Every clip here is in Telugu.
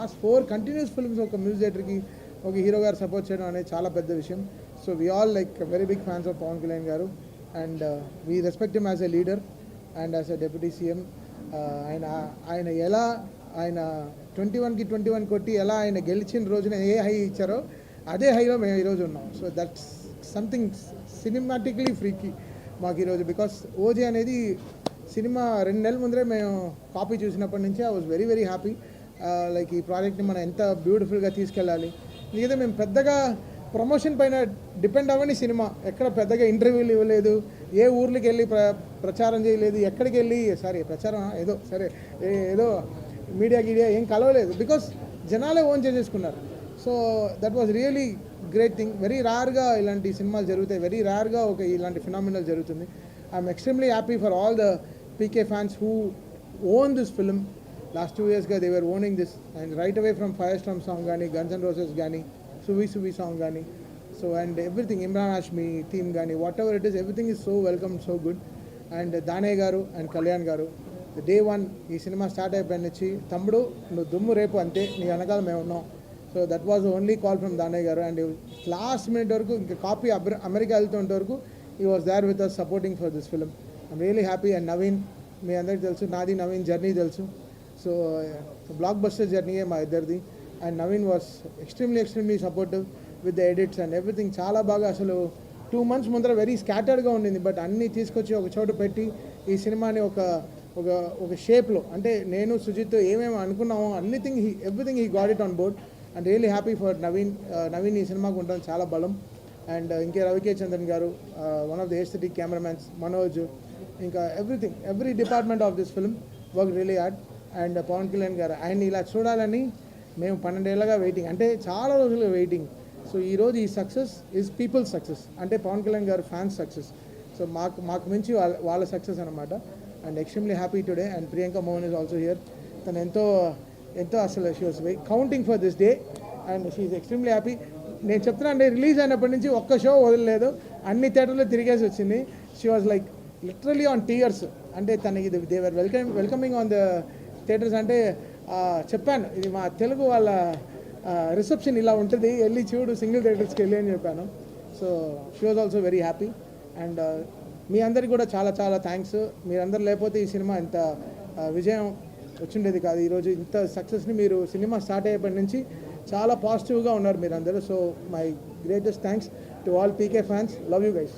లాస్ట్ ఫోర్ కంటిన్యూస్ ఫిల్మ్స్ ఒక మ్యూజిక్ థియేటర్కి ఒక హీరో గారు సపోర్ట్ చేయడం అనేది చాలా పెద్ద విషయం. So we all like very big fans of Pawan Kalyan garu. And we respect him as a leader and as a deputy CM ఆయన ఆయన ఎలా ఆయన ట్వంటీ వన్కి ట్వంటీ వన్ కొట్టి ఎలా ఆయన గెలిచిన రోజున ఏ హై ఇచ్చారో అదే హైలో మేము ఈరోజు ఉన్నాం. సో దట్స్ సంథింగ్ సినిమాటిక్లీ ఫ్రీకి మాకు ఈరోజు బికాస్ ఓజీ అనేది సినిమా రెండు నెలల ముందరే మేము కాపీ చూసినప్పటి నుంచి I was very very happy like ఈ ప్రాజెక్ట్ని మనం ఎంత బ్యూటిఫుల్గా తీసుకెళ్ళాలి. ఎందుకంటే మేము పెద్దగా ప్రమోషన్ పైన డిపెండ్ అవ్వని సినిమా. ఎక్కడ పెద్దగా ఇంటర్వ్యూలు ఇవ్వలేదు. ఏ ఊర్లకి వెళ్ళి ప్ర ప్రచారం చేయలేదు. ఎక్కడికి వెళ్ళి సారీ ప్రచారం ఏదో సరే ఏదో మీడియా గీడియా ఏం కలవలేదు. బికాస్ జనాలే ఓన్ చేసేసుకున్నారు. So that was really great thing very రేర్గా ఇలాంటి సినిమాలు జరుగుతాయి. వెరీ రేర్గా ఒక ఇలాంటి ఫినామినల్ జరుగుతుంది. I'm extremely happy for all the PK fans who own this film last two ఇయర్స్గా they were owning this and right away from fire storm song కానీ గన్స్ అండ్ రోజెస్ కానీ సువి సువి సాంగ్ కానీ so and everything Emraan Hashmi theme కానీ whatever it is everything is so welcome so good and Daane garu and Kalyan garu day one ఈ సినిమా స్టార్ట్ అయిపోయిన నుంచి తమ్ముడు నువ్వు దుమ్ము రేపు అంతే నీ వెనకాల మేము ఉన్నాం. So that was only call from Danayya garu. And last minute వరకు ఇంకా కాపీ అమెరికా వెళ్తుంటే వరకు he was there with us supporting for this film I'm really happy and Naveen మీ అందరికీ తెలుసు నాది నవీన్ జర్నీ తెలుసు. సో బ్లాక్ బస్టర్ జర్నీయే మా ఇద్దరిది. And Naveen was extremely extremely supportive with the edits and everything చాలా బాగా అసలు టూ మంత్స్ ముందర వెరీ స్కాటర్డ్గా ఉండింది. బట్ అన్నీ తీసుకొచ్చి ఒక చోట పెట్టి ఈ సినిమాని ఒక ఒక ఒక షేప్లో అంటే నేను సుజిత్ ఏమేమి అనుకున్నామో anything he everything he got it on board and really happy for Naveen Naveen ఈ సినిమాకు ఉండడం చాలా బలం. అండ్ uh, ఇంకే Ravi K Chandran garu one of the aesthetic cameramen Manoj ఇంకా everything every department of this film work really hard and Pawan Kalyan garu. ఆయన ఇలా చూడాలని మేము పన్నెండేళ్ళగా వెయిటింగ్ అంటే చాలా రోజులుగా వెయిటింగ్ సో ఈరోజు ఈ సక్సెస్ ఈజ్ పీపుల్స్ సక్సెస్ అంటే పవన్ కళ్యాణ్ గారు ఫ్యాన్స్ సక్సెస్ సో మాకు మాకు మించి వాళ్ళ వాళ్ళ సక్సెస్ అనమాట and extremely happy today and Priyanka Mohan is also here తను ఎంతో ఎంతో అసలు she was counting for this day and she extremely happy నేను చెప్తున్నా అంటే రిలీజ్ అయినప్పటి నుంచి ఒక్క షో వదలలేదు. అన్ని థియేటర్లో తిరిగేసి వచ్చింది. She was like literally on tears అంటే తనకి ఇది దేవర్ welcome welcoming on the theatres అంటే చెప్పాను ఇది మా తెలుగు వాళ్ళ రిసెప్షన్ ఇలా ఉంటుంది వెళ్ళి చూడు సింగిల్ థియేటర్స్కి వెళ్ళి అని చెప్పాను. So she was also very happy and మీ అందరికి కూడా చాలా చాలా థ్యాంక్స్ మీరందరూ లేకపోతే ఈ సినిమా ఇంత విజయం వచ్చిండేది కాదు. ఈరోజు ఇంత సక్సెస్ని మీరు సినిమా స్టార్ట్ అయ్యేప్పటి నుంచి చాలా పాజిటివ్గా ఉన్నారు మీరందరూ. So my greatest thanks to all PK fans love you guys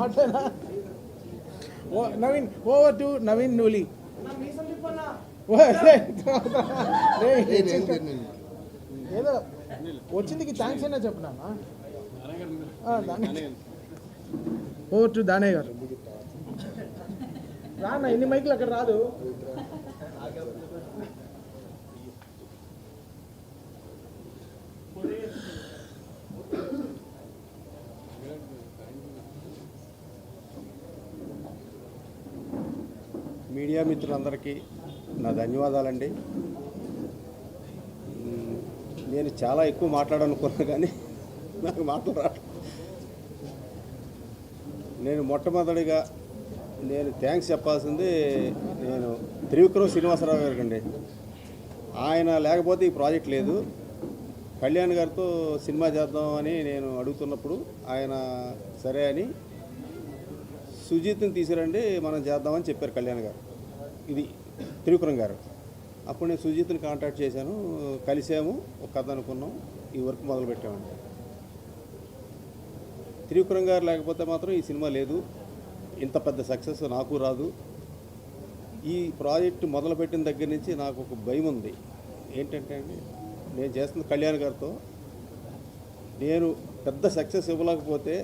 మాట్లాడా నవీన్ ఓవర్ టు నవీన్ నూలి. ఓ, రే, రే, ఏదో వచ్చిందికి థ్యాంక్స్ అయినా చెప్పనా? ఓవర్ టు దానయ్య గారు. రానా ఎన్ని మైకులు అక్కడ రాదు? మీడియా మిత్రులందరికీ నా ధన్యవాదాలండి. నేను చాలా ఎక్కువ మాట్లాడాలనుకున్నా కానీ నాకు మాటలు నేను మొట్టమొదటిగా నేను థ్యాంక్స్ చెప్పాల్సింది నేను త్రివిక్రమ్ శ్రీనివాసరావు గారికి అండి ఆయన లేకపోతే ఈ ప్రాజెక్ట్ లేదు. కళ్యాణ్ గారితో సినిమా చేద్దామని నేను అడుగుతున్నప్పుడు ఆయన సరే అని సుజిత్ని తీసుకురండి మనం చేద్దామని చెప్పారు కళ్యాణ్ గారు. ఇది త్రివిక్రమ్ గారు. అప్పుడు నేను సుజిత్ని కాంటాక్ట్ చేశాను. కలిసాము ఒక కథ అనుకున్నాం ఈ వర్క్ మొదలు పెట్టామండి. త్రివిక్రమ్ గారు లేకపోతే మాత్రం ఈ సినిమా లేదు. ఇంత పెద్ద సక్సెస్ నాకు రాదు. ఈ ప్రాజెక్ట్ మొదలుపెట్టిన దగ్గర నుంచి నాకు ఒక భయం ఉంది. ఏంటంటే అండి నేను చేస్తున్న కళ్యాణ్ గారితో నేను పెద్ద సక్సెస్ ఇవ్వలేకపోతే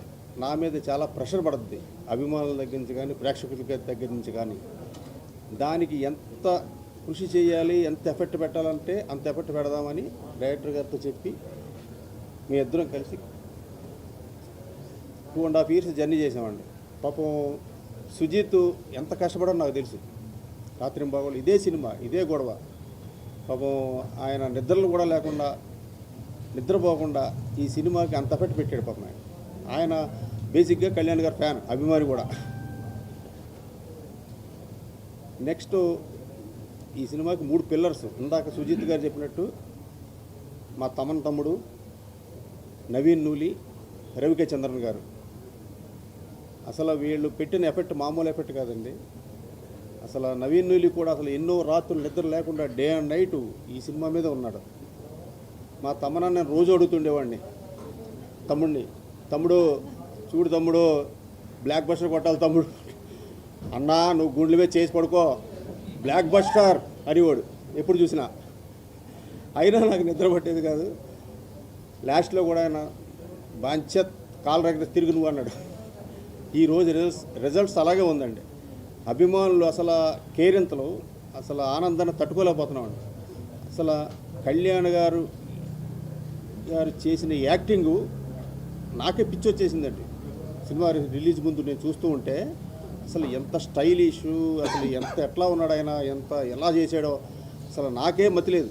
నా మీద చాలా ప్రెషర్ పడుతుంది అభిమానుల దగ్గర నుంచి కానీ ప్రేక్షకుల దగ్గర నుంచి కానీ. దానికి ఎంత కృషి చేయాలి ఎంత ఎఫెక్ట్ పెట్టాలంటే అంత ఎఫెక్ట్ పెడదామని డైరెక్టర్ గారితో చెప్పి మీ ఇద్దరం కలిసి two and half years journey చేసామండి పాపం సుజీత్ ఎంత కష్టపడో నాకు తెలుసు. రాత్రి బాగోలు ఇదే సినిమా ఇదే గొడవ. పాపం ఆయన నిద్రలు కూడా లేకుండా నిద్రపోకుండా ఈ సినిమాకి అంత ఎఫెక్ట్ పెట్టాడు పాపం ఆయన. ఆయన బేసిక్గా కళ్యాణ్ గారు ఫ్యాన్ అభిమాని కూడా. నెక్స్ట్ ఈ సినిమాకి మూడు పిల్లర్స్. ఇందాక సుజిత్ గారు చెప్పినట్టు మా తమన్ తమ్ముడు నవీన్ నూలి రవికే చంద్రన్ గారు. అసలు వీళ్ళు పెట్టిన ఎఫెక్ట్ మామూలు ఎఫెక్ట్ కాదండి. అసలు నవీన్ నూలి కూడా అసలు ఎన్నో రాత్రులు నిద్ర లేకుండా డే అండ్ నైట్ ఈ సినిమా మీద ఉన్నాడు. మా తమ్మన నేను రోజు అడుగుతుండేవాడిని తమ్ముడిని తమ్ముడు చూడు తమ్ముడు బ్లాక్ బస్టర్ కొట్టాలి తమ్ముడు. అన్నా నువ్వు గుండెల మీద చేసి పడుకో. బ్లాక్ బస్టర్ అనేవాడు. ఎప్పుడు చూసినా. అయినా నాకు నిద్ర పట్టేది కాదు. లాస్ట్లో కూడా ఆయన బాంచత్ కాలు రగడ తిరిగి నువ్వు అన్నాడు. ఈరోజు రిజల్ట్స్ రిజల్ట్స్ అలాగే ఉందండి. అభిమానులు అసలు కేరింతలు అసలు ఆనందాన్ని తట్టుకోలేకపోతున్నామండి అసలు కళ్యాణ్ గారు గారు చేసిన యాక్టింగు నాకే పిచ్చి వచ్చేసిందండి. సినిమా రిలీజ్ ముందు నేను చూస్తూ ఉంటే అసలు ఎంత స్టైలిష్ అసలు ఎంత ఎట్లా ఉన్నాడు ఆయన ఎంత ఎలా చేశాడో అసలు నాకే మతిలేదు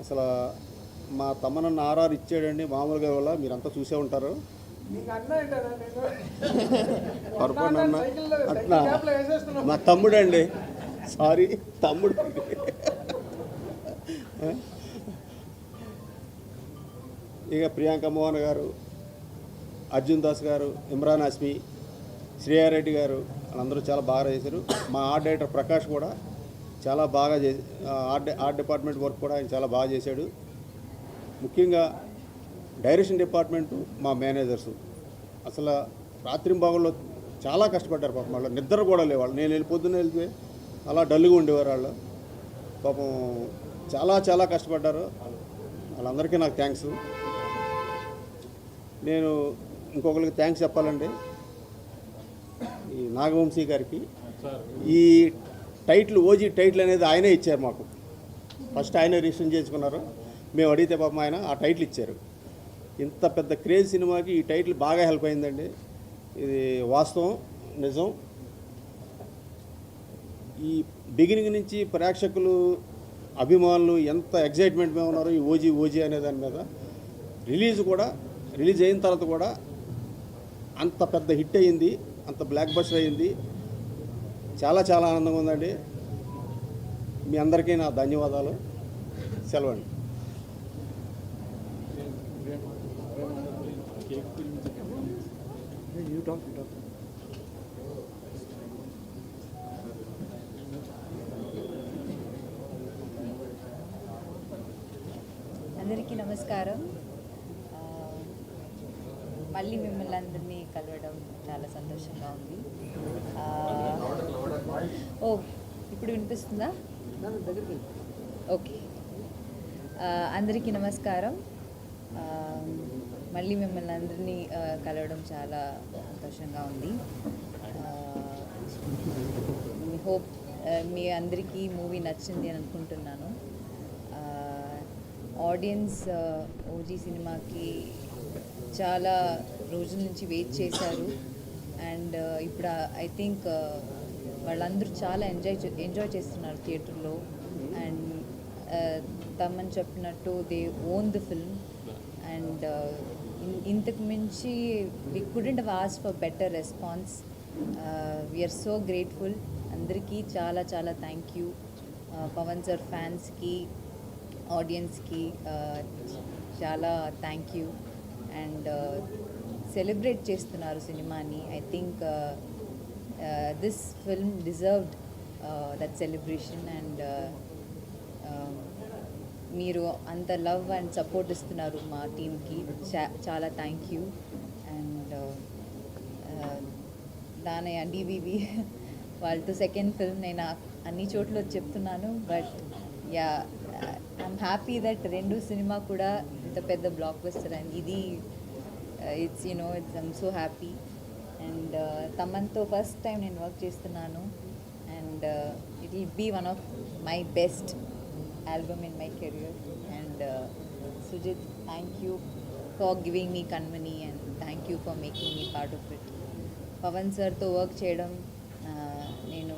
అసలు మా తమ్మనన్న ఆర్ఆర్ ఇచ్చాడండి మామూలుగా వల్ల మీరంతా చూసే ఉంటారు. పొరపాటున అన్న అట్లా మా తమ్ముడు అండి సారీ తమ్ముడు. ఇక ప్రియాంక మోహన్ గారు అర్జున్ దాస్ గారు ఇమ్రాన్ హస్మి శ్రీయారెడ్డి గారు వాళ్ళందరూ చాలా బాగా చేశారు. మా ఆర్ట్ డైరెక్టర్ ప్రకాష్ కూడా చాలా బాగా చేసి ఆర్ట్ ఆర్ట్ డిపార్ట్మెంట్ వర్క్ కూడా ఆయన చాలా బాగా చేశాడు. ముఖ్యంగా డైరెక్షన్ డిపార్ట్మెంటు మా మేనేజర్స్. అసలు రాత్రింబాగుల్లో చాలా కష్టపడ్డారు పాపం వాళ్ళు. నిద్ర కూడా లేవాళ్ళు నేను వెళ్ళిపోద్దున వెళ్తే అలా డల్గా ఉండేవారు వాళ్ళు. పాపం చాలా చాలా కష్టపడ్డారు. వాళ్ళందరికీ నాకు థ్యాంక్స్. నేను ఇంకొకరికి థ్యాంక్స్ చెప్పాలండి. ఈ నాగవంశీ గారికి. ఈ టైటిల్ ఓజీ టైటిల్ అనేది ఆయనే ఇచ్చారు మాకు. ఫస్ట్ ఆయనే రిజిస్టర్ చేసుకున్నారు. మేము అడిగితే పాపం ఆయన ఆ టైటిల్ ఇచ్చారు. ఇంత పెద్ద క్రేజ్ సినిమాకి ఈ టైటిల్ బాగా హెల్ప్ అయిందండి. ఇది వాస్తవం నిజం. ఈ బిగినింగ్ నుంచి ప్రేక్షకులు అభిమానులు ఎంత ఎగ్జైట్మెంట్ మీద ఉన్నారో ఈ ఓజీ ఓజీ అనే దాని మీద. రిలీజ్ కూడా రిలీజ్ అయిన తర్వాత కూడా అంత పెద్ద హిట్ అయ్యింది అంత బ్లాక్ బస్టర్ అయింది చాలా చాలా ఆనందంగా ఉందండి. మీ అందరికీ నా ధన్యవాదాలు. సెలవండి. అందరికీ నమస్కారం. మళ్ళీ మిమ్మల్ని అందరినీ కలవడం చాలా సంతోషంగా ఉంది. ఓ ఇప్పుడు వినిపిస్తుందా? ఓకే. అందరికీ నమస్కారం. మళ్ళీ మిమ్మల్ని అందరినీ కలవడం చాలా సంతోషంగా ఉంది. హోప్ మీ అందరికీ మూవీ నచ్చింది అని అనుకుంటున్నాను. ఆడియన్స్ ఓజీ సినిమాకి చాలా రోజుల నుంచి వెయిట్ చేశారు. అండ్ uh, ఇప్పుడు uh, ఐ థింక్ uh, వాళ్ళందరూ చాలా ఎంజాయ్ ఎంజాయ్ చేస్తున్నారు థియేటర్లో. అండ్ తమని చెప్పినట్టు they own the film and ఇంతకు మించి we couldn't was for better response we're so grateful అందరికీ చాలా చాలా థ్యాంక్ యూ పవన్ సార్ ఫ్యాన్స్కి ఆడియన్స్కి చాలా thank you and uh, celebrate చేస్తున్నారు సినిమాని. I think this film deserved that celebration and మీరు అంత లవ్ అండ్ సపోర్ట్ ఇస్తున్నారు మా టీమ్కి చాలా thank you and Danayya DVV వాళ్ళతో సెకండ్ ఫిల్మ్ నేను అన్ని చోట్ల చెప్తున్నాను. But yeah I'm happy that రెండు సినిమా కూడా ఇంత పెద్ద బ్లాక్ బస్టర్ అండ్ ఇది it's you know it's I'm so happy and తమన్తో first time నేను వర్క్ చేస్తున్నాను. And it will be one of my best album in my career and Sujeeth thank you for giving me Kanmani and thank you for making me part of it Pawan సార్తో వర్క్ చేయడం నేను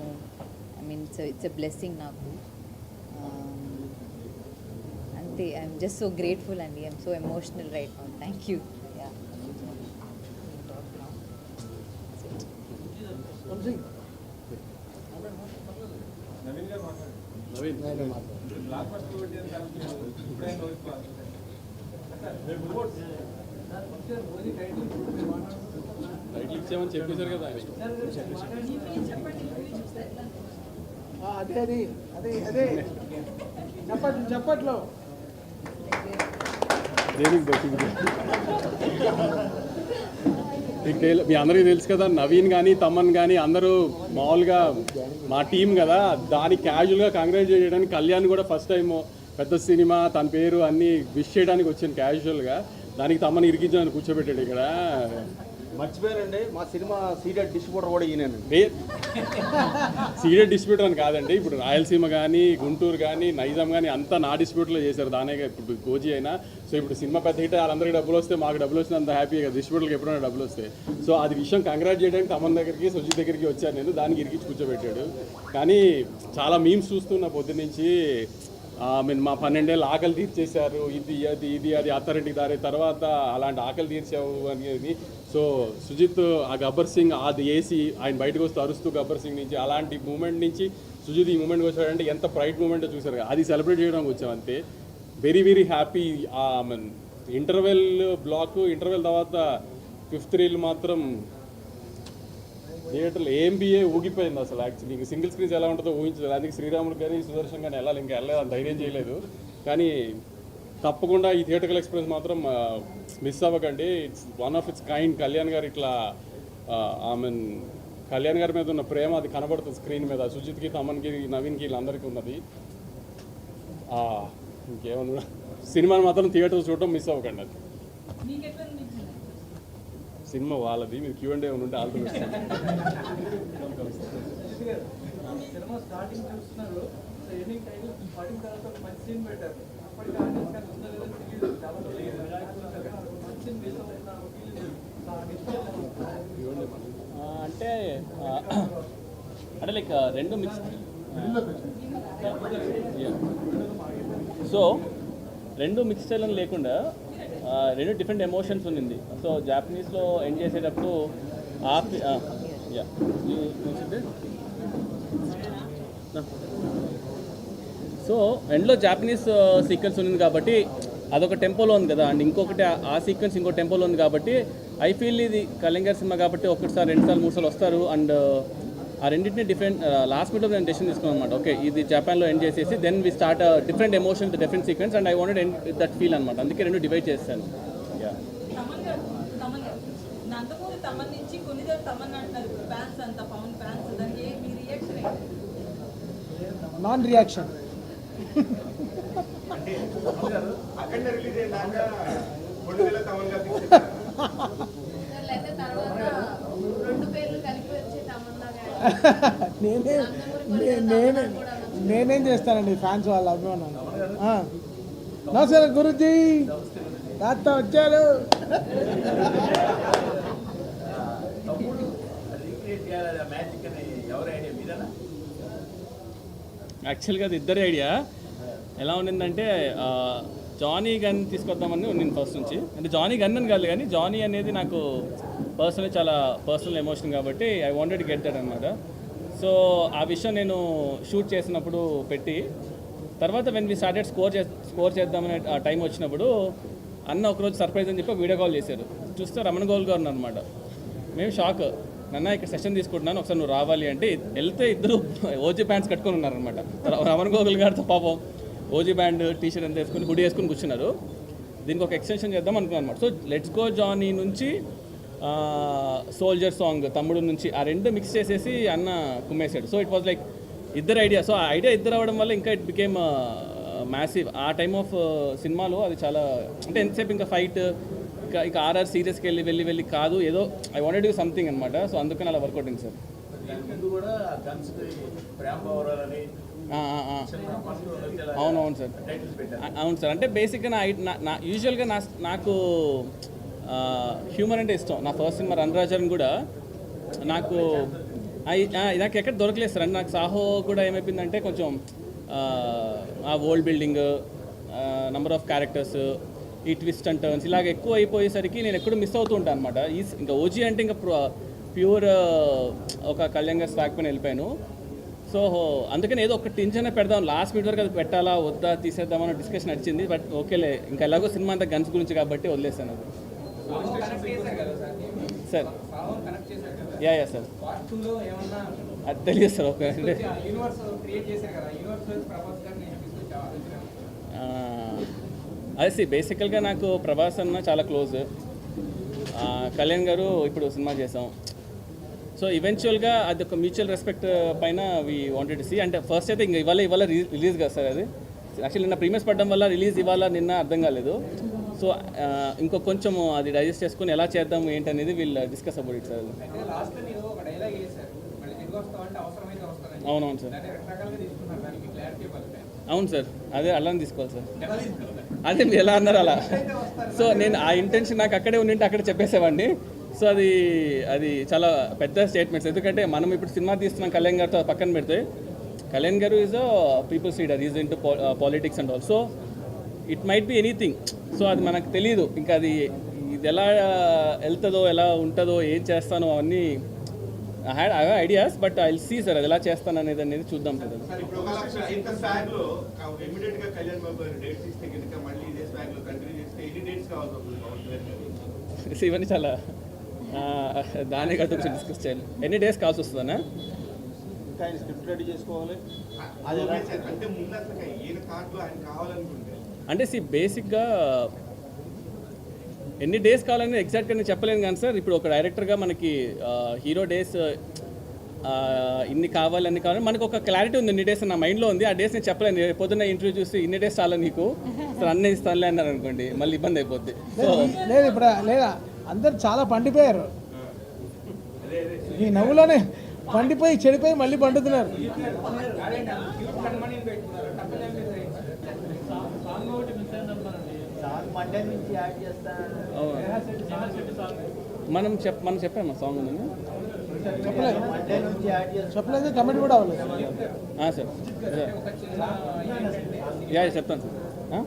I mean it's it's a blessing నాకు. అంతే ఐఎమ్ జస్ట్ సో గ్రేట్ఫుల్ అండి. I'm so emotional right now thank you yeah ఇచ్చామని చెప్పేశారు కదా అదే అది అదే అదే. చెప్పట్లు చెప్పట్లో. దేనికి దొరికింది మీకు తెలు- మీ అందరికీ తెలుసు కదా నవీన్ కానీ తమ్మన్ కానీ అందరూ మామూలుగా మా టీం కదా. దాన్ని క్యాజువల్గా కంగ్రాచులేట్ చేయడానికి కళ్యాణ్ కూడా ఫస్ట్ టైం పెద్ద సినిమా తన పేరు అన్నీ విష్ చేయడానికి వచ్చాను క్యాజువల్గా దానికి తమ్మని ఇరికించాను కూర్చోబెట్టాడు ఇక్కడ. మర్చిపోయారండి మా సినిమా సీరియల్ డిస్ట్రిబ్యూటర్ కూడా ఈయనండి సీరియల్ డిస్ప్యూటర్ అని కాదండి. ఇప్పుడు రాయలసీమ కానీ గుంటూరు కానీ నైజాం కానీ అంతా నా డిస్ప్యూట్లో చేశారు దానే ఇప్పుడు గోజీ అయినా సో ఇప్పుడు సినిమా పెద్ద హిట్ వాళ్ళందరికీ డబ్బులు వస్తే మాకు డబ్బులు వచ్చిన అంత హ్యాపీగా డిస్ట్రిబ్యూటర్కి ఎప్పుడైనా డబ్బులు వస్తాయి సో అది విషయం కంగ్రాట్ చేయడానికి తమన్ దగ్గరికి సుజిత్ దగ్గరికి వచ్చాను నేను. దానికి ఇరికించి కూర్చోబెట్టాడు. కానీ చాలా మీమ్స్ చూస్తున్నా పొద్దు నుంచి మీన్ మా పన్నెండేళ్ళు ఆకలి తీర్చేశారు. ఇది అది ఇది అది అత్తారింటికి దారి తర్వాత అలాంటి ఆకలి తీర్చావు అనేది సో సుజిత్ ఆ గబ్బర్ సింగ్ అది వేసి ఆయన బయటకు వస్తూ అరుస్తూ గబ్బర్ సింగ్ నుంచి అలాంటి మూమెంట్ నుంచి సుజిత్ ఈ మూమెంట్కి వచ్చాడంటే ఎంత ప్రైడ్ మూమెంట్ చూసారు అది సెలబ్రేట్ చేయడానికి వచ్చాం అంతే. Very very happy mean interval block interval తర్వాత ఫిఫ్త్ రీల్ మాత్రం థియేటర్లో ఏంబిఏ ఊగిపోయింది అసలు యాక్చువల్లీ ఇంక సింగిల్ స్క్రీన్స్ ఎలా ఉంటుందో ఊహించలేదు. అందుకే శ్రీరాములు కానీ సుదర్శన్ కానీ వెళ్ళాలి. ఇంకా వెళ్ళలేదు ధైర్యం చేయలేదు. కానీ తప్పకుండా ఈ థియేటర్కల్ ఎక్స్పీరియన్స్ మాత్రం మిస్ అవ్వకండి. It's one of its kind Kalyan గారు ఇట్లా ఐ మీన్ కళ్యాణ్ గారి మీద ఉన్న ప్రేమ అది కనబడుతుంది స్క్రీన్ మీద. సుజిత్కి తమన్కి నవీన్కి వీళ్ళందరికీ ఉన్నది. ఇంకేమన్నా? సినిమాని మాత్రం థియేటర్ చూడటం మిస్ అవ్వకండి అది. సినిమా వాళ్ళది మీరు క్యూ అండ్ ఏమైనా ఉంటే ఆల్రెడీ సినిమా స్టార్టింగ్ చూస్తున్నారు. సో ఎండింగ్ టైం పడిన తర్వాత మంచి సీన్ పెట్టారు. అప్పటికి ఆడియన్స్ కానీ ఉందో లేదో తెలియదు చాలా మంది చూస్తారు కానీ అప్పుడు మంచి సీన్ మిస్ అవుతున్న ఫీలింగ్ సో ఆ డిస్ప్లే ఆ, అంటే అంటే లైక్ రెండు మిక్స్ సో రెండు మిక్స్ చేయడం లేకుండా రెండు డిఫరెంట్ ఎమోషన్స్ ఉన్నింది సో జాపనీస్లో ఎండ్ చేసేటప్పుడు ఆఫ్ యా సో ఎండ్లో జాపనీస్ సీక్వెన్స్ ఉంది కాబట్టి అదొక టెంపోలో ఉంది కదా. అండ్ ఇంకొకటి ఆ- సీక్వెన్స్ ఇంకో టెంపోలో ఉంది కాబట్టి ఐ ఫీల్ ఇది కళింగర్ సినిమా కాబట్టి ఒకటిసారి రెండుసార్లు మూడుసార్లు మూడు సార్లు వస్తారు అండ్ ఆ రెండింటిని డిఫరెంట్ లాస్ట్ మినిట్లో నేను డెసిషన్ తీసుకున్నాను అనమాట ఓకే ఇది జపాన్లో ఎండ్ చేసేసి then we start different emotion with different sequence and I wanted end that feel అనమాట అందుకే రెండు డివైడ్ చేస్తాను యా తమన్ గారు తమన్ గారు నేనే నేనే నేనేం చేస్తానండి ఫ్యాన్స్ వాళ్ళ అభిమానం నమస్కారం గురుజీ. తాత వచ్చారు. యాక్చువల్గా అది ఇద్దరి ఐడియా ఎలా ఉండిందంటే జానీ గన్ తీసుకొద్దామని ఉండింది ఫస్ట్ నుంచి. అంటే జానీ గన్ అని కాదు కానీ జానీ అనేది నాకు పర్సనల్ చాలా పర్సనల్ ఎమోషన్ కాబట్టి ఐ వాంటెడ్ గెట్ దట్ అనమాట సో ఆ విషయం నేను షూట్ చేసినప్పుడు పెట్టి తర్వాత వెన్ వి స్టార్టెడ్ స్కోర్ చే స్కోర్ చేద్దామనే ఆ టైం వచ్చినప్పుడు అన్న ఒకరోజు సర్ప్రైజ్ అని చెప్పి వీడియో కాల్ చేశారు. చూస్తే రమణ గోల్ గారు అనమాట మేము షాక్. నన్న ఇక్కడ సెషన్ తీసుకుంటున్నాను ఒకసారి నువ్వు రావాలి అంటే వెళ్తే ఇద్దరు ఓజీ ప్యాంట్స్ కట్టుకొని ఉన్నారనమాట రమణ గోగుల్ గారితో పాపం ఓజీ బ్యాండ్ టీషర్ట్ అంతా వేసుకుని హుడీ వేసుకుని కూర్చున్నారు. దీనికి ఒక ఎక్స్టెన్షన్ చేద్దాం అనుకున్నాను అనమాట సో లెట్స్ గో జానీ నుంచి సోల్జర్ సాంగ్ తమ్ముడు నుంచి ఆ రెండు మిక్స్ చేసేసి అన్న కుమ్మేశాడు. సో ఇట్ వాజ్ లైక్ ఇద్దరు ఐడియా సో ఆ ఐడియా ఇద్దరు అవ్వడం వల్ల ఇంకా ఇట్ బికేమ్ మ్యాసివ్ ఆ టైమ్ ఆఫ్ సినిమాలో అది చాలా అంటే ఎంతసేపు ఇంకా ఫైట్ ఇంకా ఇక ఆర్ఆర్ సీరియస్కి వెళ్ళి వెళ్ళి వెళ్ళి కాదు ఏదో ఐ వాంటెడ్ డూ సంథింగ్ అనమాట సో అందుకని అలా వర్కౌట్ అయింది సార్. అవునవును సార్ అవును సార్ అంటే బేసిక్గా నా ఐ- నా- నా యూజువల్గా నా నాకు హ్యూమర్ అంటే ఇష్టం. నా ఫస్ట్ సినిమా రణరాజన్ కూడా నాకు నాకు ఎక్కడ దొరకలేదు సార్. నాకు సాహో కూడా ఏమైపోయిందంటే కొంచెం ఆ, old building number of characters ఈ ట్విస్ట్ అండ్ టర్న్స్ ఇలాగ ఎక్కువ అయిపోయేసరికి నేను ఎక్కడ మిస్ అవుతూ ఉంటాను అనమాట ఈ ఇంకా ఓజీ అంటే ఇంకా ప్యూర్ ఒక కళ్యాణ్ గారి స్టాక్ పైన వెళ్ళిపోయాను. సో అందుకని ఏదో ఒక టెన్షన్ పెడదాం. లాస్ట్ మినిట్ వరకు అది పెట్టాలా వద్దా తీసేద్దామని డిస్కషన్ నడిచింది. బట్ ఓకేలే ఇంకా ఎలాగో సినిమా అంతా గన్స్ గురించి కాబట్టి వదిలేసాను అది సార్? యా యా సార్ అది తెలియదు సార్ ఆ, అదే సి బేసికల్గా నాకు ప్రభాస్ అన్న చాలా క్లోజ్ కళ్యాణ్ గారు ఇప్పుడు సినిమా చేసాం సో ఈవెన్చువల్గా అది ఒక మ్యూచువల్ రెస్పెక్ట్ పైన వీ వాంటెడ్ సీ అంటే ఫస్ట్ అయితే ఇంకా ఇవాళ ఇవాళ రిలీజ్ కదా సార్ అది. యాక్చువల్లీ నిన్న ప్రీమియర్స్ పడడం వల్ల రిలీజ్ ఇవాళ నిన్న అర్థం కాలేదు. సో ఇంకో కొంచెం అది డైజెస్ట్ చేసుకుని ఎలా చేద్దాం ఏంటనేది వీళ్ళు డిస్కస్ అబౌట్ ఇట్ సార్. అవునవును సార్. అవును సార్. అదే అలానే తీసుకోవాలి సార్. అదే మీరు ఎలా అన్నారు అలా? సో నేను ఆ ఇంటెన్షన్ నాకు అక్కడే ఉండింటే అక్కడే చెప్పేసేవాడిని. సో అది అది చాలా పెద్ద స్టేట్మెంట్స్ ఎందుకంటే మనం ఇప్పుడు సినిమా తీస్తున్నాం కళ్యాణ్ గారితో పక్కన పెడితే. కళ్యాణ్ గారు is a people's leader is into politics and all so it might be anything so అది మనకు తెలియదు ఇంకా అది ఇది ఎలా వెళ్తుందో ఎలా ఉంటుందో ఏం చేస్తానో అవన్నీ I had I ideas but I see sir అది ఎలా చేస్తాను అనేది అనేది చూద్దాం సార్ వస్తుంది ఇవన్నీ చాలా ఆ, దానే కదా కొంచెం డిస్కస్ చేయాలి. ఎన్ని డేస్ కావాల్సి వస్తుందన్నా? ఇంకా ఆయన స్క్రిప్ట్ రెడీ చేసుకోవాలి. అది అంటే ముందు అసలు కార్డులో ఆయన కావాలనుకుంటే అంటే సి బేసిక్గా ఎన్ని డేస్ కావాలని ఎగ్జాక్ట్గా నేను చెప్పలేను కానీ సార్ ఇప్పుడు ఒక డైరెక్టర్గా మనకి హీరో డేస్ ఇన్ని కావాలి అన్ని కావాలి మనకు ఒక క్లారిటీ ఉంది ఇన్ని డేస్ నా మైండ్లో ఉంది ఆ డేస్ నేను చెప్పలేను. పొద్దున్న ఇంటర్వ్యూ చూసి ఇన్ని డేస్ చాలా నీకు సార్ అన్నీ ఇస్తానులే అన్నారు అనుకోండి మళ్ళీ ఇబ్బంది అయిపోద్ది. సో లేదు ఇప్పుడు లేదా అందరు చాలా పండిపోయారు. ఈ నవ్వులోనే పండిపోయి చెడిపోయి మళ్ళీ పండుతున్నారు కనుమని పెట్టుకున్నారు తప్ప సాంగ్ ఒకటి మిస్ అయిందనుకోనండి మండే నుంచి యాడ్ చేస్తా మనం చెప్ మనం చెప్పామా సాంగ్ ఉందని? చెప్పలేదు. మండే నుంచి యాడ్ చేస్తా. చెప్పలేదు కమెంట్ కూడా అవ్వలేదు. ఆ, సార్. సార్. యా చెప్తాను సార్. ఆ?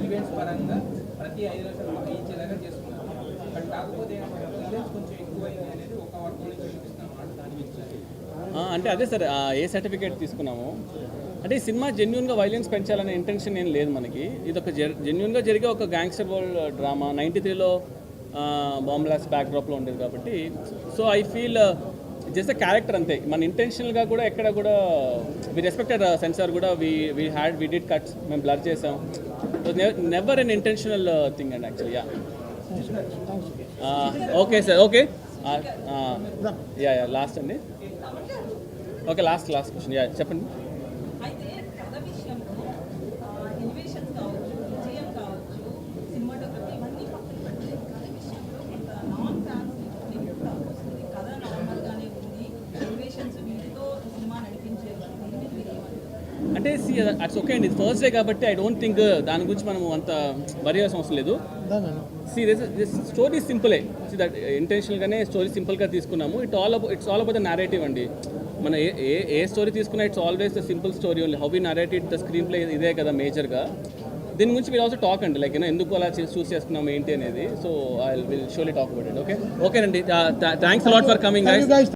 ఈవెంట్స్ పరంగా ప్రతి ఐదు లక్షలు ఇచ్చేలాగా చేసుకున్నారు బట్ కాకపోతే ఈవెంట్స్ కొంచెం ఎక్కువైంది అనేది ఒక వర్గం నుంచి చూపిస్తున్నాం అన్నమాట దాని గురించి ఆ, అంటే అదే సార్ ఏ సర్టిఫికేట్ తీసుకున్నాము? అంటే ఈ సినిమా జెన్యున్గా వైలెన్స్ పెంచాలనే ఇంటెన్షన్ ఏం లేదు మనకి. ఇది ఒక జెన్యున్గా జరిగే ఒక గ్యాంగ్స్టర్ వరల్డ్ డ్రామా నైంటీ త్రీలో బాంబ్లాస్ బ్యాక్డ్రాప్లో ఉండేది కాబట్టి. So I feel just character అంతే. మన ఇంటెన్షనల్గా కూడా ఎక్కడ కూడా వి రెస్పెక్టెడ్ సెన్సార్ కూడా we we had we did cuts మేము బ్లర్ చేసాం. Never an intentional thing and actually yeah okay sir okay yeah yeah last అండి. Okay last last question yeah చెప్పండి అయితే కథ విషయంలో ఇన్వేషన్స్ కావచ్చు విజయం కావచ్చు సినిమాటోగ్రఫీ ఇవన్నీ పక్కన పెడితే కథ విషయంలో కొంత నాన్ ఫ్యాన్స్ నెగిటివ్ వస్తుంది కథ నార్మల్గానే ఉంది ఇన్వేషన్స్ వీటితో సినిమా నడిపించేది దీని మీద మీరు ఏమంటారు అంటే సి అట్స్ ఓకే అండి ఫస్ట్ డే కాబట్టి ఐ డోంట్ థింక్ దాని గురించి మనం అంత వరి అవసరం లేదు. సి దిస్ స్టోరీ సింపులే సి దట్ ఇంటెన్షనల్గానే స్టోరీ సింపుల్గా తీసుకున్నాము. It all about it's all about the narrative అండి. మన ఏ ఏ ఏ స్టోరీ తీసుకున్నా it's always the simple story only how we narrated the screenplay ఇదే కదా మేజర్గా దీని గురించి మీరు ఆల్సో టాక్ అండి. లైక్ ఎందుకు అలా చూస్ చేసుకున్నాము ఏంటి అనేది. So I will solely talk about it okay ఓకేనండి thanks a lot for coming.